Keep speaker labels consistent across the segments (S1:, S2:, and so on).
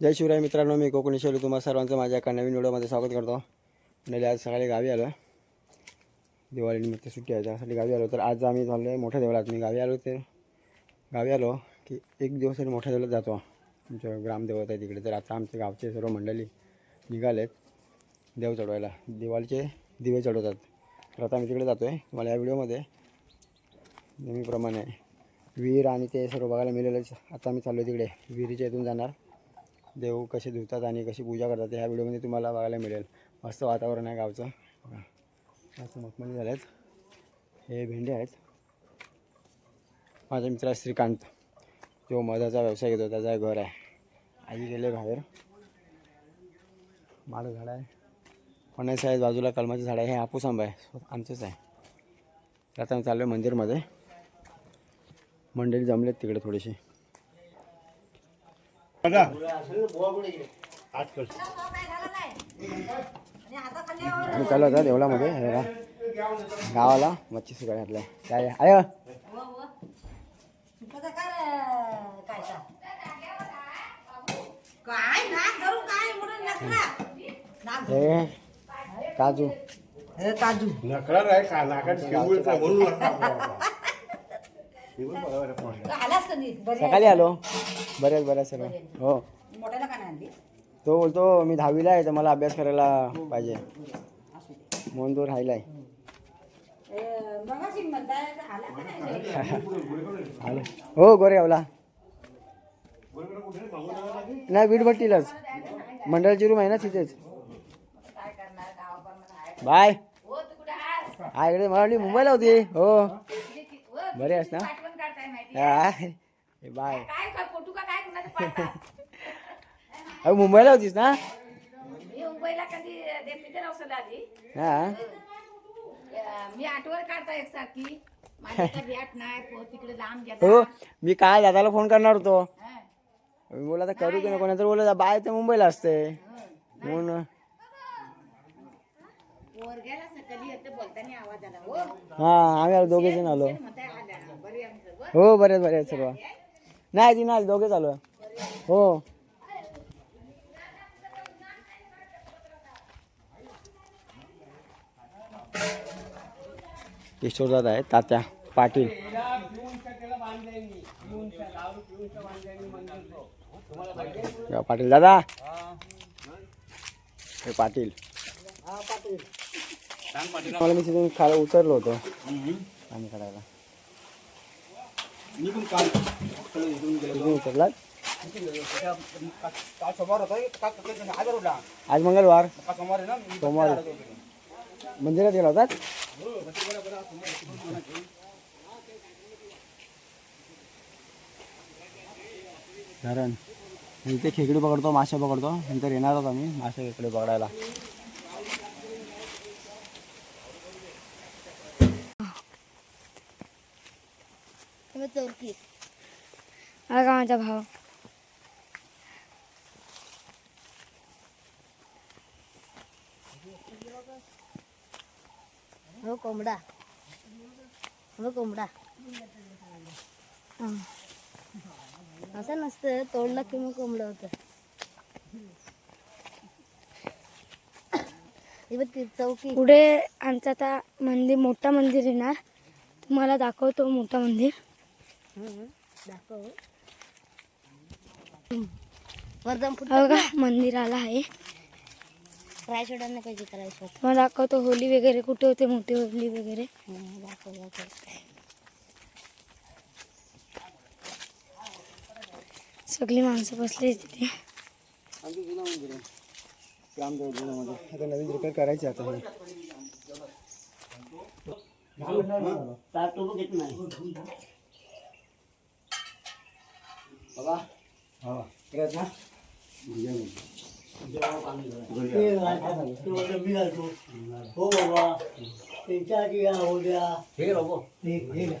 S1: जय शिवराय मित्रांनो मी कोकणी शैली तुम्हाला सर्वांचं माझ्या एका नवीन व्हिडिओमध्ये स्वागत करतो. म्हणजे आज सकाळी गावी आलो दिवाळीनिमित्त सुट्टी आहे त्यासाठी गावी आलो तर आज आम्ही चाललो आहे मोठ्या देवळात. मी गावी आलो तर गावी आलो की एक दिवस तरी मोठ्या देवळात जातो. आमच्या ग्रामदेवत आहे तिकडे. तर आता आमच्या गावचे सर्व मंडळी निघालेत देव चढवायला. दिवाळीचे दिवे चढवतात. तर आता आम्ही तिकडे जातो आहे तुम्हाला या व्हिडिओमध्ये नेहमीप्रमाणे विहीर आणि ते सर्व बघायला मिळेलच. आता आम्ही चाललो आहे तिकडे. विहिरीच्या इथून जाणार. देव कसे धुतात आणि कशी पूजा करतात ह्या व्हिडिओमध्ये तुम्हाला बघायला मिळेल. मस्त वातावरण आहे गावचं. बघा. मस्त मखमली झाले आहेत हे भेंडे आहेत. माझा मित्र आहे श्रीकांत जो मधाचा व्यवसाय घेतो त्याचा घर आहे. आई गेले बाहेर. माड झाड आहे. फणस आहे बाजूला कलमाचं झाड आहे. हे हापूस आंबा आहे. आमचंच आहे. आता आम्ही चाललो आहे मंदिरमध्ये. मंडळी जमलेत तिकडे थोडीशी. आम्ही चालू होता देवळामध्ये बघा. गावाला मच्छी घातलाय. काय? आय
S2: काय नाक धरून काय म्हणून नकरा नाक
S1: हे काजू
S2: काजू
S3: नकळा आहे का नाकात म्हणून
S2: आलास कधी बरे
S1: सकाळी आलो. बऱ्याच बऱ्याच सर्व हो.
S2: मोठ्याला का नाही आणली
S1: तो बोलतो मी दहावीला आहे तर मला अभ्यास करायला पाहिजे. म्हणून तो
S2: नाही?
S1: आलो. हो गोरे आवला नाही वीटभट्टीलाच. मंडळाची रूम आहे ना तिथेच. बाय. हा इकडे मला वाटली मुंबईला होती. हो. बरे आहेस ना? हा. हे बाय.
S2: काय काय फोटो का काय? कुणाचं पाहतात
S1: अहो मुंबईला होतीस ना?
S2: मी मुंबईला कधी
S1: हा?
S2: अं, मी आठवर काढता एकसारखी. माझ्या काही भेट नाही पो- तिकडे लांब
S1: हो मी काय दादाला फोन करणार होतो.
S2: हं.
S1: मी बोला तर करू की नको? तर बोलला बाय ते मुंबईला असते. म्हणून
S2: पोरग्याला सकाळी येते बोलताना आवाज आला हो.
S1: हा आम्ही दोघे जण आलो.
S2: म्हणताय बरी
S1: हो बरेच बरे आहेत सर्व. नाही ती नाही दोघेच आलो हो. किशोरदादा आहेत तात्या पाटील. पाटील दादा. हे पाटील. मला मी तिथून खाली उतरलो होतो. पाणी काढायला.
S3: मी पण काल
S1: तिथून उतरलात?
S3: काल सोमवार होता आजार उठला
S1: आज मंगळवार.
S3: काल सोमवार आहे ना
S1: सोमवार. मंदिरात गेला होतात धरण इथे खेकडी पकडतो मासे पकडतो नंतर येणार आहोत आम्ही मासे खेकडे पकडायला.
S4: चौकी का. माझा भाव? हो कोंबडा. हो कोंबडा. असं नसतं तोडलं की मग कोंबडं होतं. चौकी
S5: पुढे आमचं आता मंदिर मोठा मंदिर येणार. तुम्हाला दाखवतो मोठा मंदिर.
S4: दाखव. वरदान फुट
S5: हा बघा मंदिर आला आहे.
S4: फ्राय सोडायला पाहिजे करायचं
S5: तुम्हाला दाखवतो होली वगैरे कुठे होते मोठी होली वगैरे.
S4: दाखव दाखव.
S5: सगळी माणसं बसली तिथे.
S1: आमचं जुनं मंदिर आहे. रामदेव जुनामध्ये आता नवीन रिपेअर करायचे आता. हे? 봐봐.
S6: 봐봐. 그래서 이제
S1: 이제
S7: 갑니다.
S8: 그래서 미라도 보고가 짜지야 오자. 내일 오고. 내일 내일.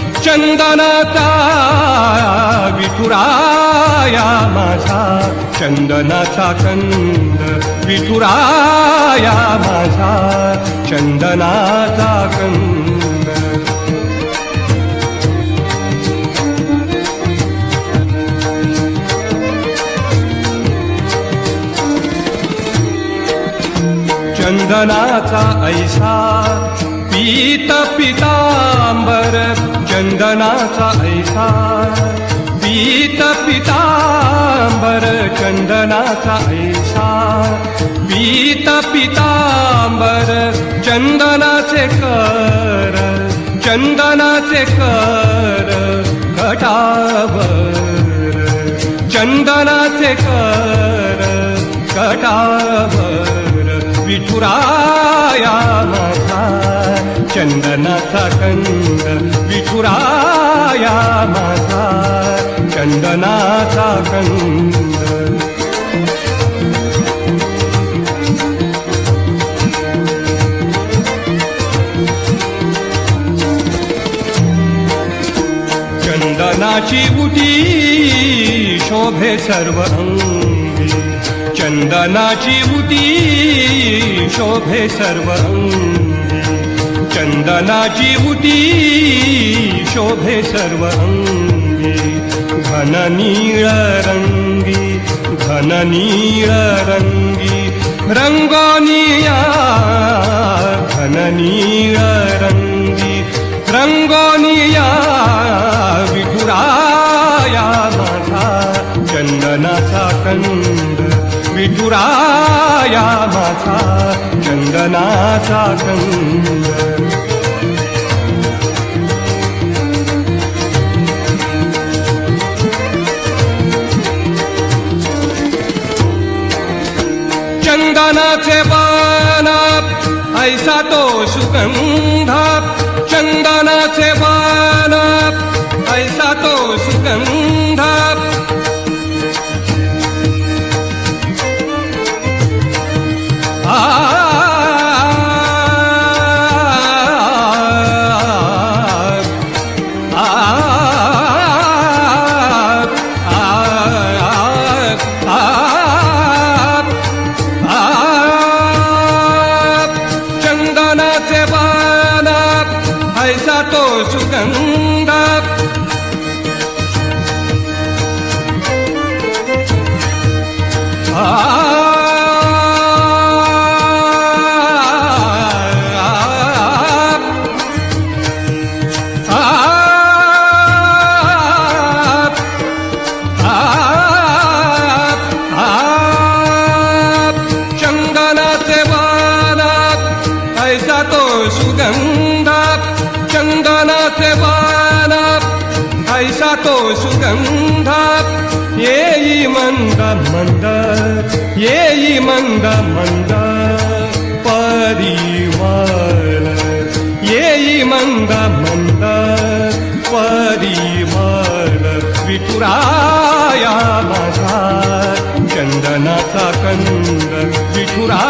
S7: चंदनाचा विठुराया माझा. चंदनाचा कंद विठुराया माझा. चंदनाचा कंद. चंदनाचा ऐसा पीत पितांबर चंदनाचा ऐसा पीत पितांबर चंदनाचा ऐसा पीत पितांबर चंदनाचे कर चंदनाचे कर घटावर. चंदनाचे कर घटावर. विठुराया माझा. माझा चंदनाचा कंद चंदनाची उटी शोभे सर्व अंगी। चंदनाची उटी शोभे सर्व अंगी चंदनाची उटी शोभे सर्व अंगी. घन नीळ रंगी घन नीळ रंगी. रंगोनिया घन नीळ रंगी. रंगोनिया विठुराया माझा. चंदनाचा कंद विठुराया माझा. चंदनाचा कंद. चंदनाचे बाण ऐसा तो सुगंध चंदनाचे बाण ऐसा तो सुगंध ಸುಗಂಧ ಏಯಿ ಮಂದ ಮಂದ ಏಯಿ ಮಂದ
S9: ಮಂದ ಪರಿವಾಳ ಏಯಿ ಮಂದ ಮಂದ ಪರಿವಾಳ ವಿಠುರಾಯ ಮಗ ಚಂದನ ಕಂದ ವಿಠುರಾ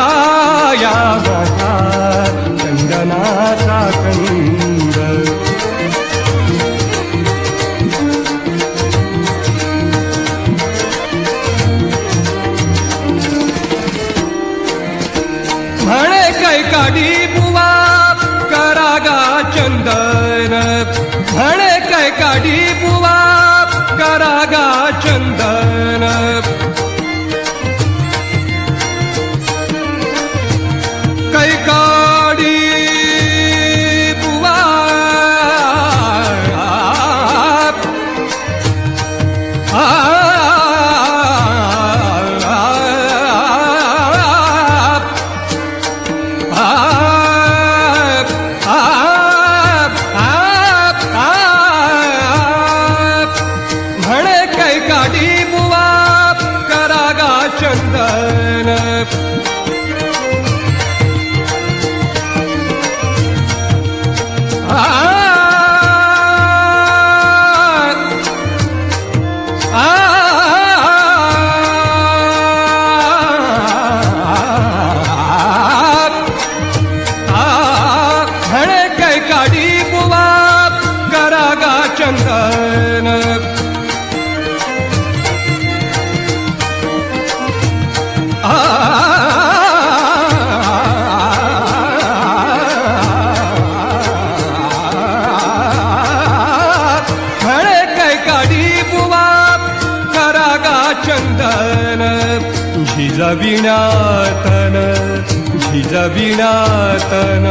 S9: झिजविण्यातन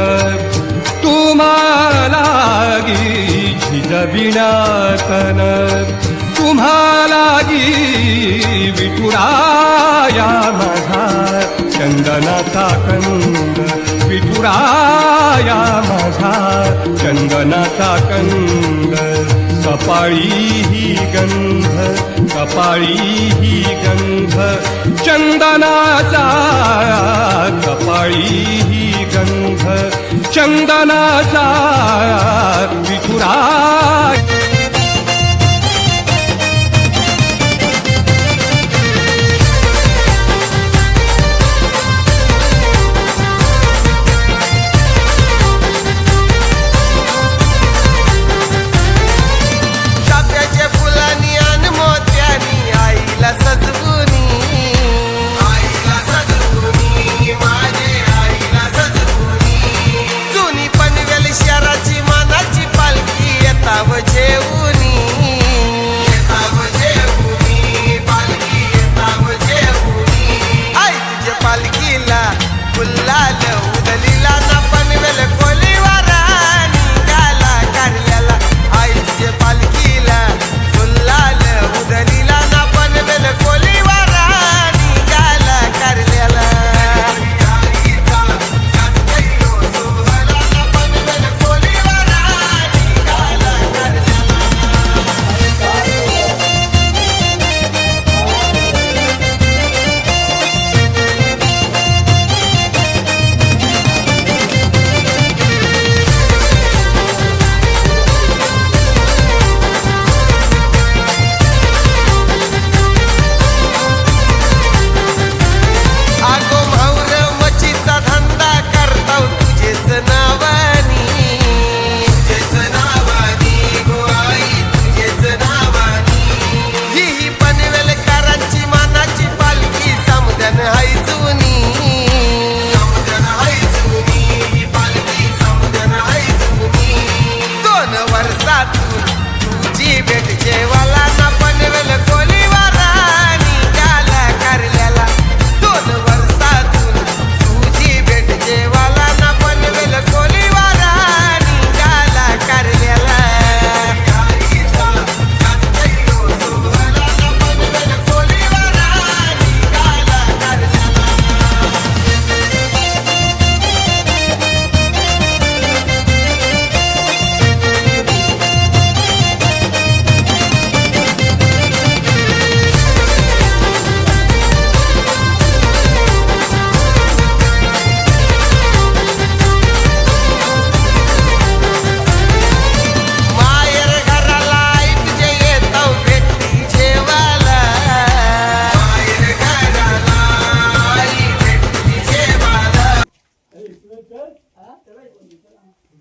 S9: तुम्हाला झिजविण्यातन तुम्हालागी विठुराया माझा चंदनाचा कंद। विठुराया माझा चंदनाचा कंद। कपाळी ही गंध कपाळी ही गंध. चंदनाचा कपाळी ही गंध चंदनाचा विठुराय.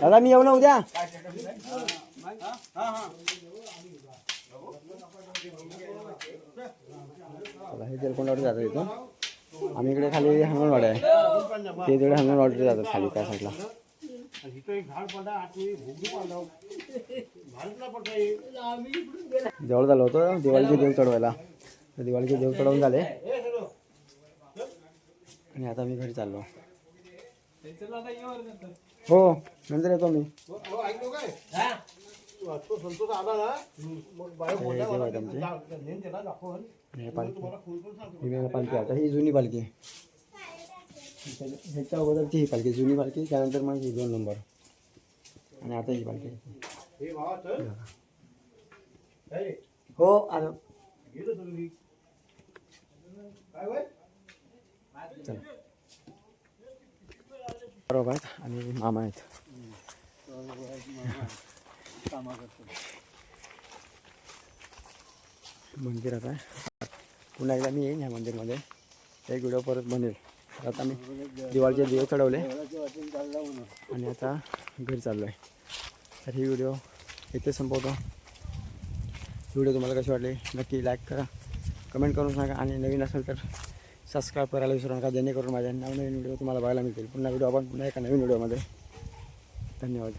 S1: दादा मी येऊ ना उद्या? चला, हे तेलकोंडावरती जातो इथून आम्ही इकडे खाली हनुमानवाडी आहे. ते तिकडे हनुमानवाडी जातात खाली त्या साईडला. जवळ झालं होतं दिवाळीचे देव चढवायला. तर दिवाळीचे देव चढवून झाले. आणि आता मी घरी चाललो. हो नंतर येतो मी
S3: हो? ऐकलो काय तो संतोष आला ना. मग बायो
S1: हे
S3: बोलला
S1: देव
S3: मला
S1: आहेत आमचे
S3: जा- नेन त्याला दाखवून.
S1: हे पालखी.
S3: तुम्हाला फोन करून सांगतो.
S1: ही मेन पालखी आता ही जुनी पालखी. ह्याच्या ह्याच्या अगोदरची ही पालखी जुनी पालखी त्यानंतर मग ही दोन नंबर. आणि आता ही पालखी.
S3: हे भावा चल काय रे?
S1: हो आलो
S3: गेलो तुम्ही काय होय
S1: बरोबर. आहेत आणि मामा आहेत. मंदिरात आहे पुन्हा एकदा मी येईन ह्या मंदिरमध्ये. एक व्हिडिओ परत बनेल. आता मी दिवाळीचे दिवे चढवले. आणि आता घरी चाललो आहे तर ही व्हिडिओ इथे संपवतो. व्हिडिओ तुम्हाला कशी वाटली नक्की लाईक करा. कमेंट करून सांगा. आणि नवीन असेल तर सबस्क्राईब करायला विसरू नका जेणेकरून माझ्या नवनवीन व्हिडिओ तुम्हाला बघायला मिळतील. पुन्हा व्हिडिओ आपण पुन्हा एका नवीन व्हिडिओमध्ये धन्यवाद.